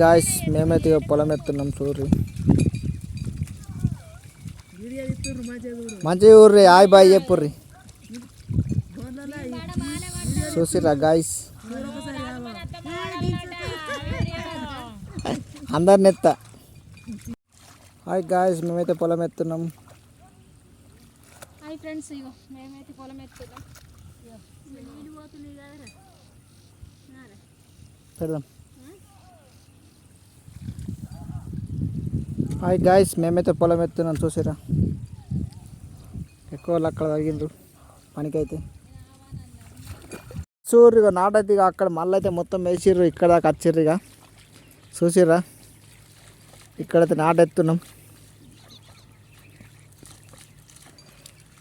Guys మేమైతే ఇక పొలం ఎత్తున్నాం చూర్రి మంచిగా ఊర్రి హాయ్ బాయ్ చెప్పుర్రి చూసిరా గాయస్ అందరిని ఎత్తా హాయ్ గాయస్ మేమైతే పొలం ఎత్తున్నాం హాయ్ ఫ్రెండ్స్ ఇగో మేమైతే పొలం ఎత్తుదాం నీళ్ళు పోతున్నాయి కదరా నారా. పెడదాం హాయ్ గాయస్ మేమైతే పొలం ఎత్తున్నాం చూసిరా ఎక్కువ వాళ్ళు అక్కడ తగ్గిండ్రు పనికైతే చూర్రు ఇక నాటైతే ఇక అక్కడ మళ్ళీ అయితే మొత్తం వేసిర్రు ఇక్కడ దాకా వచ్చిర్రు ఇక చూసిర్రా ఇక్కడైతే నాటెత్తున్నాం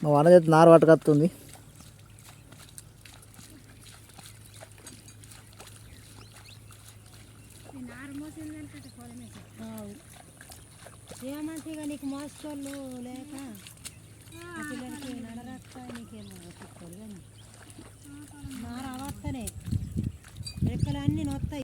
మా వనజైతే నారు పట్టుకొస్తుంది ఈ నారు మోసిందంటే పొలం ఏమంటే ఇక నీకు మోసుకోళ్ళు లేక ఆ పిల్లలకి నడరక్క నీకేమో చెప్తాడు కానీ నారు అవత్తనే రెక్కలు అన్నీ నొత్తాయి.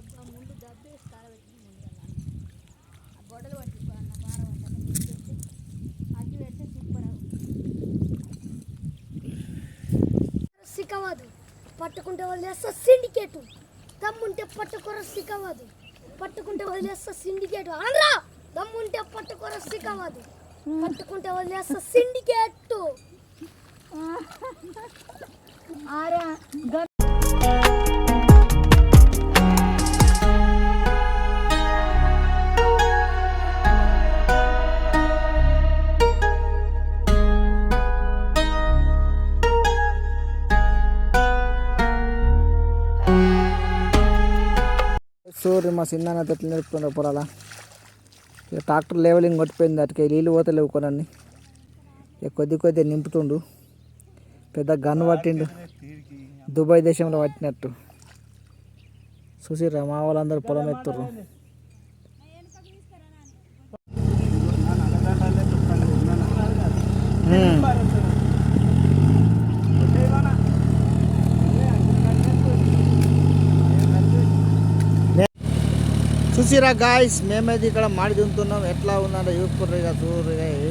దబ్బ ముందు దబ్బేసి కాలబెట్టి ముందు ఆ గొడవలు పట్టుకోవాలన్న పార పట్టాలి అగ్గి పెడితే సూపర్ సిక్కవదు పట్టుకుంటే వదిలేస్తా సిండికేట్. దమ్ముంటే పట్టుకొర సిక్కవదు పట్టుకుంటే వదిలేస్తా సిండికేట్. అనరా దమ్ముంటే పట్టుకొర సిక్కవదు పట్టుకుంటే వదిలేస్తా సిండికేట్. ఆరా సూర్యు మా చిన్న ఎట్లా నేర్పుతుండే పొలాల. ఇక ట్రాక్టర్ లెవెలింగ్ కొట్టిపోయింది అటుకే నీళ్ళు పోతలేవు కొనన్ని. ఇక కొద్ది కొద్ది నింపుతుండు. పెద్ద గన్ పట్టిండు. దుబాయ్ దేశంలో పట్టినట్టు. చూసిర్రా మా వాళ్ళందరూ పొలం ఎత్తుర్రు. Mm. చూసిరా గాయస్ మేమైతే ఇక్కడ మాడి తింటున్నాం. ఎట్లా ఉందంటే చూపుర్రిగా చూర్రిగా ఏ